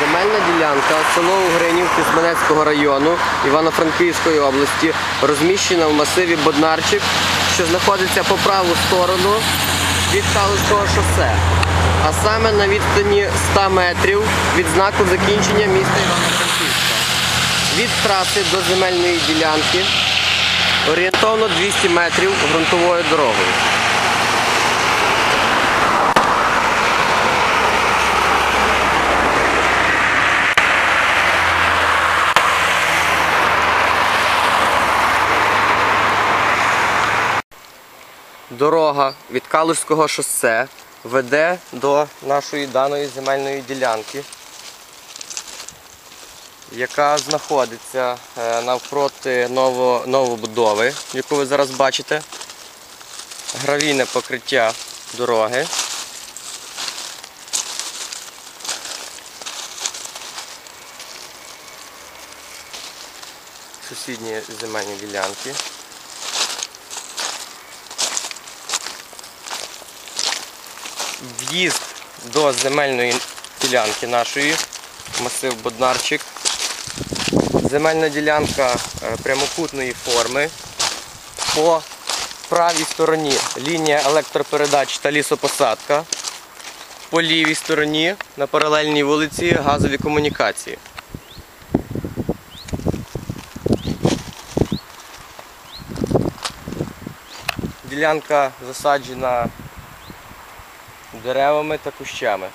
Земельна ділянка село Угринів Тисменецького району Івано-Франківської області розміщена в масиві Боднарчик, що знаходиться по праву сторону від Калицького шосе, а саме на відстані 100 метрів від знаку закінчення міста Івано-Франківська. Від траси до земельної ділянки орієнтовно 200 метрів ґрунтовою дорогою. Дорога від Калужського шосе веде до нашої даної земельної ділянки, яка знаходиться е, навпроти ново, новобудови, яку ви зараз бачите. Гравійне покриття дороги. Сусідні земельні ділянки. В'їзд до земельної ділянки нашої, масив Боднарчик. Земельна ділянка е, прямокутної форми. По правій стороні лінія електропередач та лісопосадка. По лівій стороні на паралельній вулиці газові комунікації. Ділянка засаджена деревами та кущами.